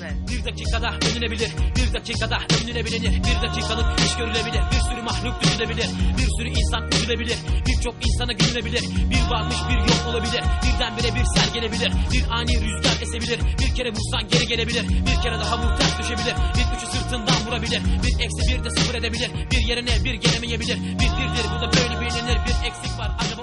Bir dakikada önünebilir, bir dakikada önüne bilinir. Bir dakikalık iş görülebilir, bir sürü mahluk düşünebilir. Bir sürü insan üzülebilir, birçok insana gülünebilir. Bir varmış bir yok olabilir, birdenbire bir sel gelebilir. Bir ani rüzgar esebilir, bir kere vursan geri gelebilir. Bir kere daha vur düşebilir, bir üçü sırtından vurabilir. Bir eksi bir de sıfır edebilir, bir yerine bir gelemeyebilir. Bir birdir, bu da böyle bilinir. Bir eksik var, acaba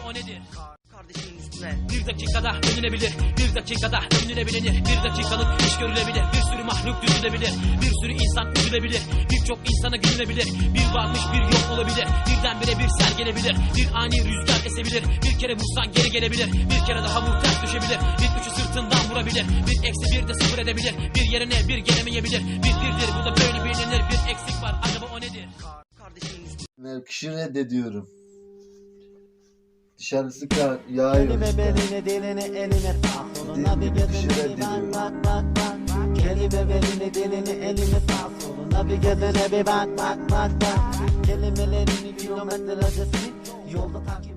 Bir dakikada önünebilir, bir dakikada önüne bilinir. Bir dakikalık iş görülebilir, bir sürü mahluk düşünebilir. Bir sürü insan üzülebilir, birçok insana gülünebilir. Bir varmış bir yok olabilir, birdenbire bir sel gelebilir. Bir ani rüzgar esebilir, bir kere vursan geri gelebilir. Bir kere daha vur ters düşebilir, bir üçü sırtından vurabilir. Bir eksi bir de sıfır edebilir, bir yerine bir gelemeyebilir. Bir birdir, bu da böyle bilinir. Bir eksik var, acaba o nedir? Kardeşimin üstüne. Mevkişi reddediyorum. Dışarısı ka yağıyor Elime işte. belini dilini eline sağ soluna bir gözüne bir bak bak bak bak. Kelime belini dilini eline sağ soluna bir gözüne bir bak bak bak bak. Kelimelerini kilometre ötesi yolda takip